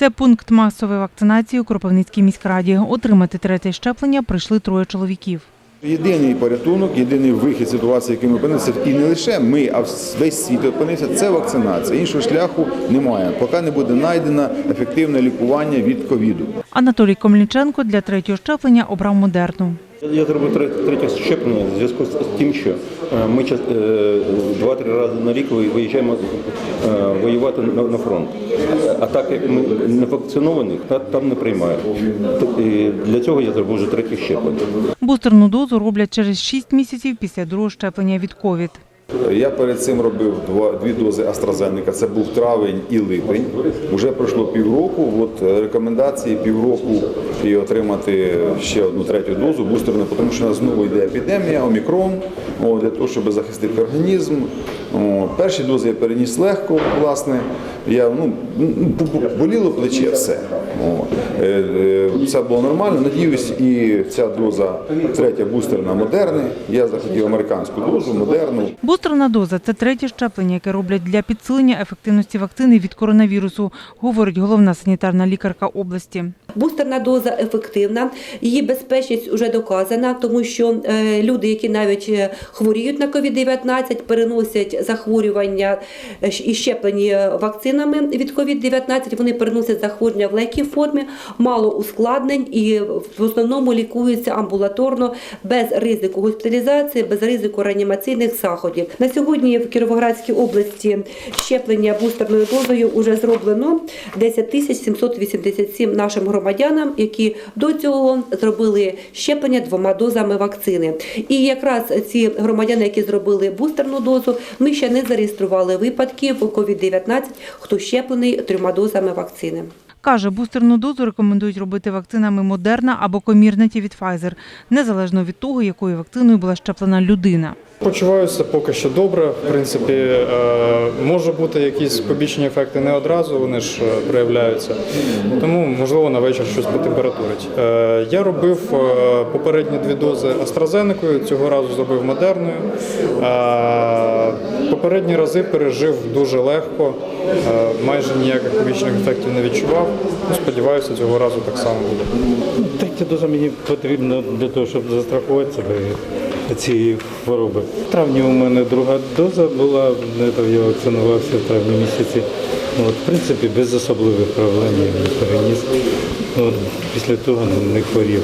Це пункт масової вакцинації у Кропивницькій міськраді. Отримати третє щеплення прийшли троє чоловіків. Єдиний порятунок, єдиний вихід ситуації, який ми опинилися, і не лише ми, а весь світ опинився, це вакцинація. Іншого шляху немає, поки не буде знайдено ефективне лікування від ковіду. Анатолій Комліченко для третього щеплення обрав модерну. Я зробив тре- третє щеплення в зв'язку з тим, що е, ми е, два-три рази на рік ви- виїжджаємо е, воювати на фронт. А так як ми не вакцинованих, та- там не приймають. Для цього я зробив вже третє щеплення. Бустерну дозу роблять через 6 місяців після другого щеплення від ковід. Я перед цим робив дві дози AstraZeneca, це був травень і липень. Уже пройшло півроку. От е, рекомендації півроку і отримати ще одну третю дозу бустерну, тому що у нас знову йде епідемія, омікрон, о, для того, щоб захистити організм. О, перші дози я переніс легко, власне. Я ну боліло плече, все. О, е, було нормально. Надіюсь, і ця доза третя бустерна модерни. Я захотів американську дозу, модерну. Бустерна доза це третє щеплення, яке роблять для підсилення ефективності вакцини від коронавірусу, говорить головна санітарна лікарка області. Бустерна доза ефективна, її безпечність вже доказана, тому що е, люди, які навіть е, хворіють на COVID-19, переносять захворювання і щеплені вакцинами від COVID-19, вони переносять захворювання в легкій формі, мало ускладнень і в основному лікуються амбулаторно без ризику госпіталізації, без ризику реанімаційних заходів. На сьогодні в Кіровоградській області щеплення бустерною дозою вже зроблено 10 тисяч 787 нашим громадянам, які до цього зробили щеплення двома дозами вакцини. І якраз ці громадяни, які зробили бустерну дозу, ми ще не зареєстрували випадків COVID-19, хто щеплений трьома дозами вакцини. Каже, бустерну дозу рекомендують робити вакцинами Модерна або Комірнаті від Pfizer, незалежно від того, якою вакциною була щеплена людина. Почуваюся поки що добре. В принципі, е, може бути якісь побічні ефекти не одразу, вони ж е, проявляються. Тому, можливо, на вечір щось потемпературить. Е, Я робив попередні дві дози AstraZeneca, цього разу зробив модерною. Попередні рази пережив дуже легко, майже ніяких побічних ефектів не відчував. Ну, Сподіваюся, цього разу так само буде. Третя доза мені потрібна для того, щоб застрахувати себе цієї хвороби. В травні у мене друга доза була, я вакцинувався в травні місяці. От, в принципі, без особливих проблем я переніс. От, після того не хворів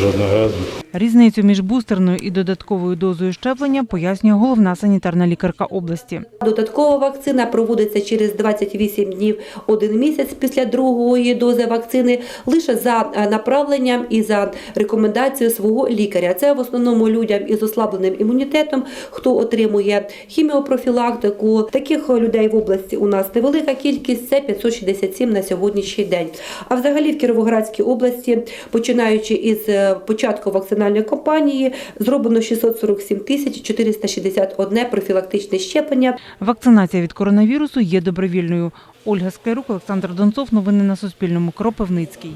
жодного разу. Різницю між бустерною і додатковою дозою щеплення пояснює головна санітарна лікарка області. Додаткова вакцина проводиться через 28 днів один місяць після другої дози вакцини лише за е, направленням і за рекомендацією свого лікаря. Це в основному людям із ослабленим імунітетом, хто отримує хіміопрофілактику. Таких людей в області у нас невелика кількість це 567 на сьогоднішній день. А взагалі в Кіровоградській області, починаючи із е, початку вакцинальної кампанії, зроблено 647 тисяч 461 профілактичне щеплення. Вакцинація від коронавірусу є добровільною. Ольга Скайрук, Олександр Донцов. Новини на Суспільному. Кропивницький.